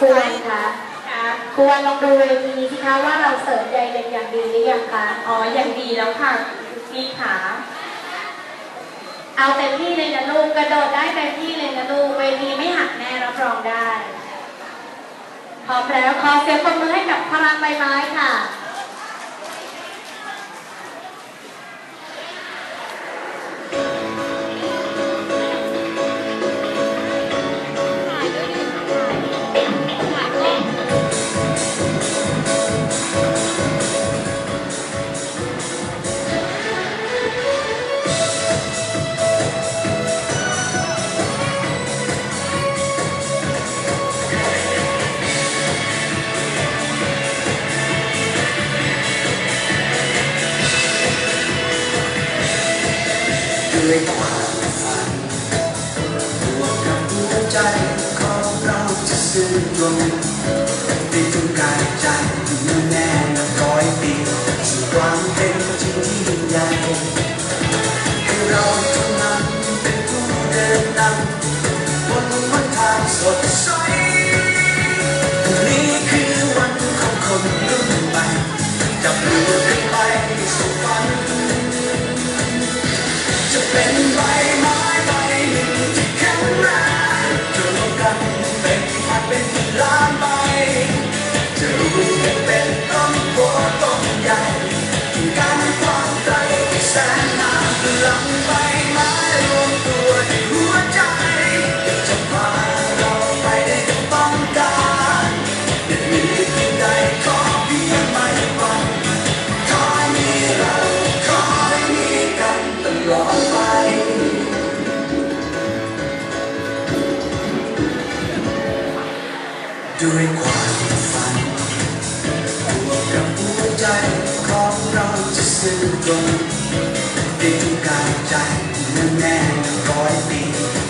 ควรคะค่ะควรลองดูเวทีสิคะว่าเราเสริมใยเป็นอย่างดีหรือยังคะอ๋อยังดีแล้วค่ะมีขาเอาเต็มที่เลยนะลูกกระโดดได้เต็มที่เลยนะลูกเวทีไม่หักแน่รับรองได้พร้อมแล้วขอเสียงปรบมือให้กับพลังใบไม้ค่ะ ด้วยความฝันวกกับหัวใจของเราจะซื่อตรงติดถึงกายใจที่แน่แน่ร้อยปีสู่ความเป็นจริงที่ยิ่งใหญ่ให้เราเท่านั้นเป็นผู้เดินนำ จะ ด้วยความฝันบวกกับหัวใจของเราจะซื่อตรงได้ทุกกายใจแน่แน่ร้อยปี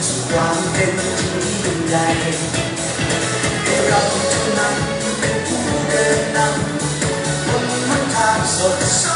สู่ความเป็นจริงที่ยิ่งใหญ่ให้เราเท่านั้นเป็นผู้เดินนำบนหนทางสดใส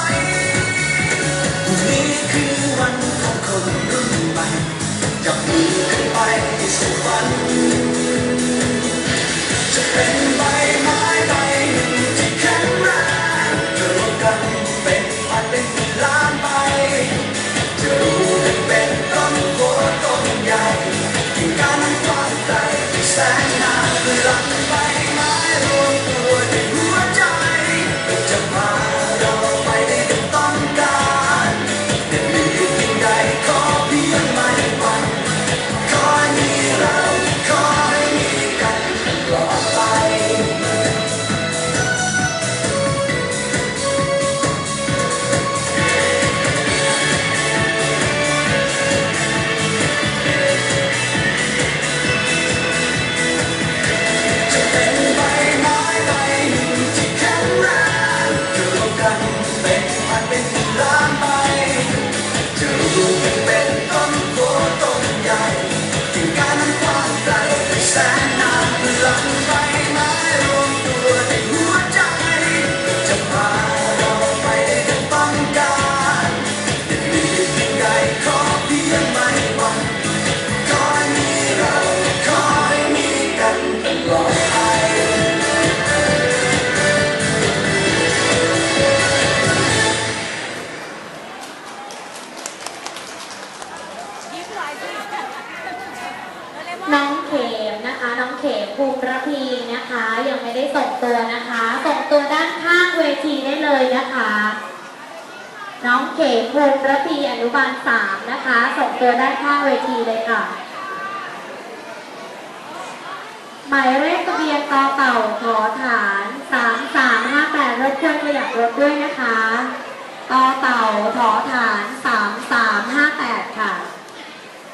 นะคะน้องเขมภูมิระพีนะคะ ยังไม่ได้ส่งตัวนะคะ ส่งตัวด้านข้างเวทีได้เลยนะคะ น้องเขมภูมิระพีอนุบาลสามนะคะ ส่งตัวด้านข้างเวทีเลยค่ะ หมายเลขทะเบียนต่อเต่าขอฐานสามสามห้าแปดรถเครื่องขยับรถด้วยนะคะต่อเต่าถอฐาน